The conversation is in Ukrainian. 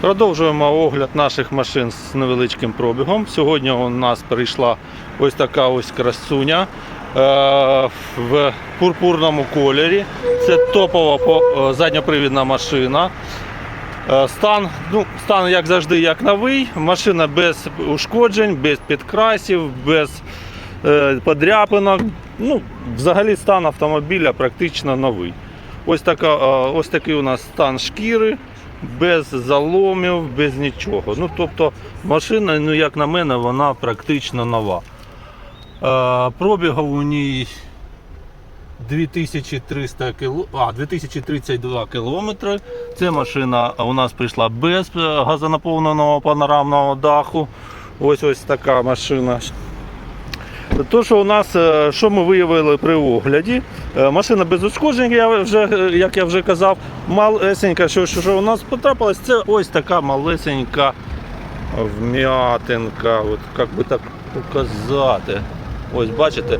Продовжуємо огляд наших машин з невеличким пробігом. Сьогодні у нас прийшла ось така ось красуня е, в пурпурному кольорі. Це топова по- е, задньопривідна машина. Е, Стан, ну, стан, як завжди, як новий. Машина без ушкоджень, без підкрасів, без подряпинок. Ну, взагалі стан автомобіля практично новий. Ось, така, ось такий у нас стан шкіри, без заломів, без нічого. Ну, тобто машина, ну, як на мене, вона практично нова. Е, Пробігу у ній 2300 кіло... а, 2032 кілометри. Ця машина у нас прийшла без е, газонаповненого панорамного даху. Ось ось така машина. То, що у нас, е, що ми виявили при огляді, е, машина без ушкоджень, я вже, е, як я вже казав, малесенька, що, що, у нас потрапилось, це ось така малесенька вм'ятинка, от, як би так показати. Ось бачите,